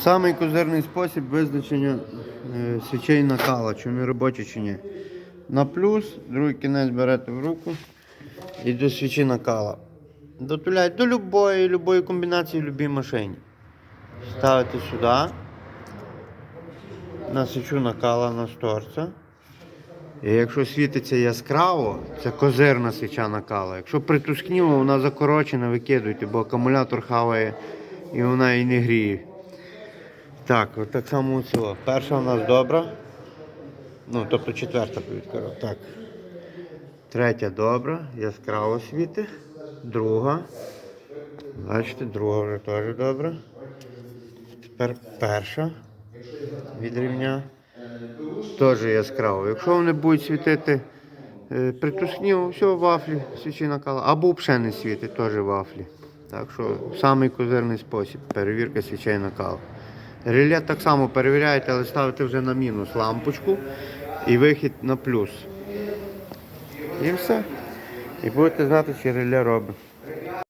Самий козирний спосіб визначення е, свічей накала, чи вони робочі чи ні. На плюс, другий кінець берете в руку і до свічі накала. Дотуляйте до любої, любої комбінації в машині. Ставите сюди. На свічу накала на шторця. І якщо світиться яскраво, це козирна свіча накала. Якщо притускніло, вона закорочена, викидуйте, бо акумулятор хаває і вона і не гріє. Так, от так само цього. Перша у нас добра. Ну, тобто четверта повідкара. Так. Третя добра, яскраво світить. Друга. Бачите, друга вже теж добра. Тепер перша від рівня. Теж яскраво. Якщо вони будуть світити е, притускніло, все, вафлі, свічі накала. Або не світить, теж вафлі. Так що самий козирний спосіб перевірка свічей накала. Реле так само перевіряєте, але ставите вже на мінус лампочку і вихід на плюс. І все. І будете знати, чи реле робить.